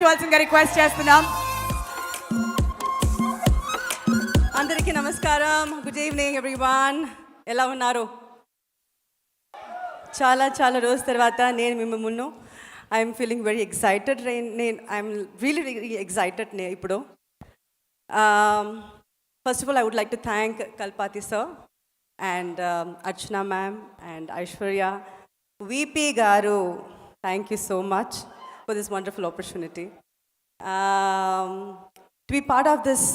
ఇవ్వాల్సిందిగా రిక్వెస్ట్ చేస్తున్నాం. అందరికీ నమస్కారం. గుడ్ ఈవినింగ్ ఎవ్రీవాన్ ఎలా ఉన్నారు? చాలా చాలా రోజు తర్వాత నేను మిమ్మల్ని Munnu I'm feeling very excited నేను ఐఎమ్ రియలీ రియలీ ఎక్సైటెడ్ నే ఇప్పుడు. First of all I would like to thank Kalpathi sir and Archana ma'am and Aishwarya VP గారు thank you so much for this wonderful opportunity to be part of this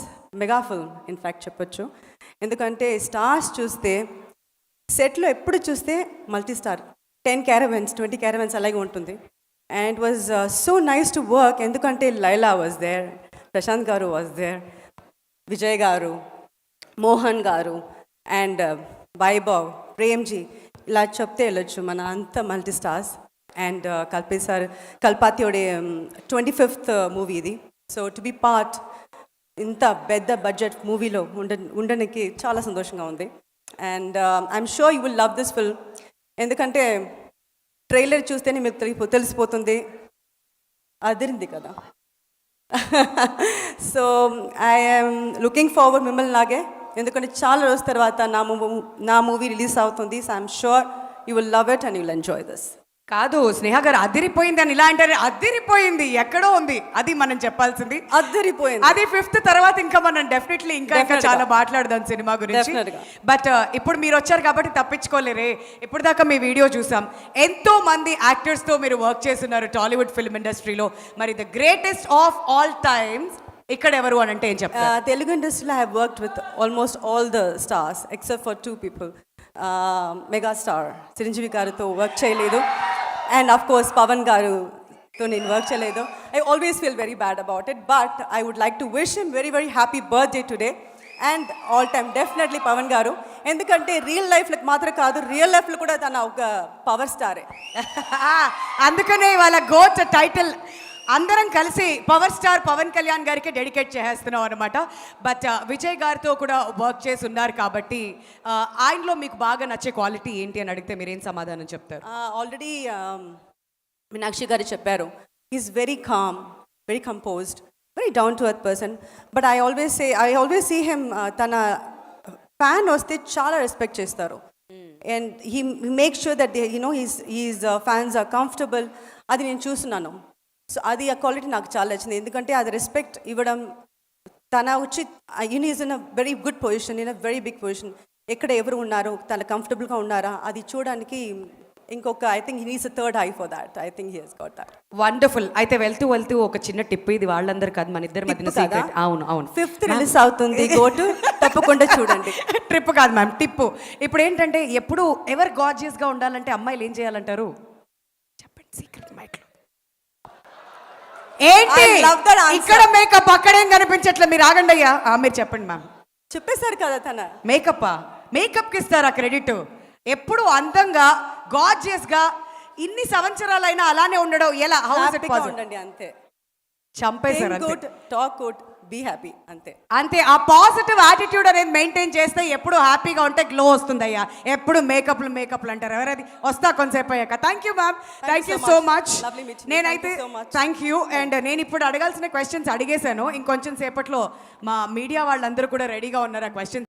mega film in fact చెప్పొచ్చు. ఎందుకంటే stars చూస్తే సెట్లో ఎప్పుడు చూస్తే multi star ten caravans twenty caravans అలాగే ఉంటుంది. And was so nice to work ఎందుకంటే లైలా వాజ్ దేర్ ప్రశాంత్ గారు వాజ్ దేర్ విజయ్ గారు మోహన్ గారు అండ్ వైభవ్ ప్రేమ్జీ ఇలా చెప్తే వెళ్ళొచ్చు మన అంత మల్టీ స్టార్స్ అండ్ కల్పే సార్ కల్పాతియోడే ట్వంటీ ఫిఫ్త్ మూవీ ఇది. సో టు బి పార్ట్ ఇంత పెద్ద బడ్జెట్ మూవీలో ఉండ ఉండడానికి చాలా సంతోషంగా ఉంది. And I'm sure you will love this film ఎందుకంటే ట్రైలర్ చూస్తేనే మీకు తెలిపో తెలిసిపోతుంది. అదిరింది కదా. సో ఐఎమ్ లుకింగ్ ఫార్వర్డ్ మిమ్మల్ని లాగే ఎందుకంటే చాలా రోజుల తర్వాత నా మూవీ నా మూవీ రిలీజ్ అవుతుంది. So I'm sure you will love it and you will enjoy this కాదు స్నేహ గారు అదిరిపోయింది అని ఇలా అంటారు అదిరిపోయింది ఎక్కడో ఉంది. అది మనం చెప్పాల్సింది. అద్దరిపోయింది అది ఫిఫ్త్ తర్వాత ఇంకా మనం డెఫినెట్లీ ఇంకా ఇంకా. చాలా మాట్లాడదాం సినిమా గురించి. బట్ ఇప్పుడు మీరు వచ్చారు కాబట్టి తప్పించుకోలేరే. ఇప్పుడు దాకా మీ వీడియో చూసాం. ఎంతో మంది యాక్టర్స్తో మీరు వర్క్ చేస్తున్నారు టాలీవుడ్ ఫిల్మ్ ఇండస్ట్రీలో. మరి the greatest of all times ఇక్కడ ఎవరు అని అంటే ఏం చెప్తారు? I have worked with almost all the stars except for two people. Uh, megastar Chiranjeevi గారితో వర్క్ చేయలేదు. అండ్ అఫ్ కోర్స్ పవన్ గారుతో నేను వర్క్ చేయలేదు. I always feel very bad about it but I would like to wish him very very happy birthday today and all time definitely Pawan గారు ఎందుకంటే real లైఫ్లో మాత్రం కాదు రియల్ లైఫ్లో కూడా తన ఒక పవర్ స్టారే అందుకనే వాళ్ళ గోట్ టైటిల్ అందరం కలిసి పవర్ స్టార్ పవన్ కళ్యాణ్ గారికి డెడికేట్ చేస్తున్నాం అనమాట బట్ విజయ్ గారితో కూడా వర్క్ చేసి ఉన్నారు కాబట్టి ఆయనలో మీకు బాగా నచ్చే క్వాలిటీ ఏంటి అని అడిగితే మీరేం సమాధానం చెప్తారు? ఆల్రెడీ మీనాక్షి గారు చెప్పారు. Is very calm very composed very down to earth person but I always say I always see him తన ఫ్యాన్ వస్తే చాలా రెస్పెక్ట్ చేస్తారు. And he make sure that you know he's he's fans are comfortable అది నేను చూస్తున్నాను. So అది ఆ quality నాకు చాలా నచ్చింది. ఎందుకంటే అది రెస్పెక్ట్ ఇవ్వడం తన వచ్చి యూన్ is in a very good position in a very big position ఎక్కడ ఎవరు ఉన్నారు తన కంఫర్టబుల్గా ఉన్నారా అది చూడడానికి ఇంకొక I think he's third high for that I think he's got that wonderful అయితే వెళ్తూ వెళ్తూ ఒక చిన్న టిప్ ఇది వాళ్ళందరూ కాదు మన ఇద్దరి మధ్యన? సీక్రెట్ అవును అవును. ఫిఫ్త్ రిలీజ్ అవుతుంది గోటు తప్పకుండా చూడండి. ట్రిప్ కాదు మ్యామ్ టిప్పు ఇప్పుడు ఏంటంటే ఎప్పుడు ఎవరు గార్జియస్గా ఉండాలంటే అమ్మాయిలు ఏం చేయాలంటారు? చెప్పండి సీక్రెట్ మైక్లో ఏంటి. ఇక్కడ మేకప్ అక్కడేం కనిపించట్లే మీరు ఆగండి అయ్యా. ఆ, మీరు చెప్పండి మ్యామ్ చెప్పేశారు కదా తన. మేకప్ మేకప్కి ఇస్తారా క్రెడిట్ ఎప్పుడు అందంగా గార్జియస్గా ఇన్ని సంవత్సరాలైనా అలానే ఉండడం ఎలా? హౌ ఇస్ ఇట్ హ్యాపీగా పాసిబుల్ ఉండండి అంతే. చంపేశారు టాక్ బీ హ్యాపీ అంతే. అంతే ఆ పాజిటివ్ యాటిట్యూడ్ అనేది మెయింటైన్ చేస్తే ఎప్పుడు హ్యాపీగా ఉంటే గ్లో వస్తుంది అయ్యా ఎప్పుడు మేకప్లు మేకప్లు అంటారు. ఎవరది? వస్తా కొంతసేపు అయ్యాక. Thank you ma'am thank you so. Much. నేనైతే. థ్యాంక్ యూ అండ్ నేను ఇప్పుడు అడగాల్సిన క్వశ్చన్స్ అడిగేశాను. ఇంకొంచెం సేపట్లో మా మీడియా వాళ్ళందరూ కూడా రెడీగా ఉన్నారు ఆ క్వశ్చన్స్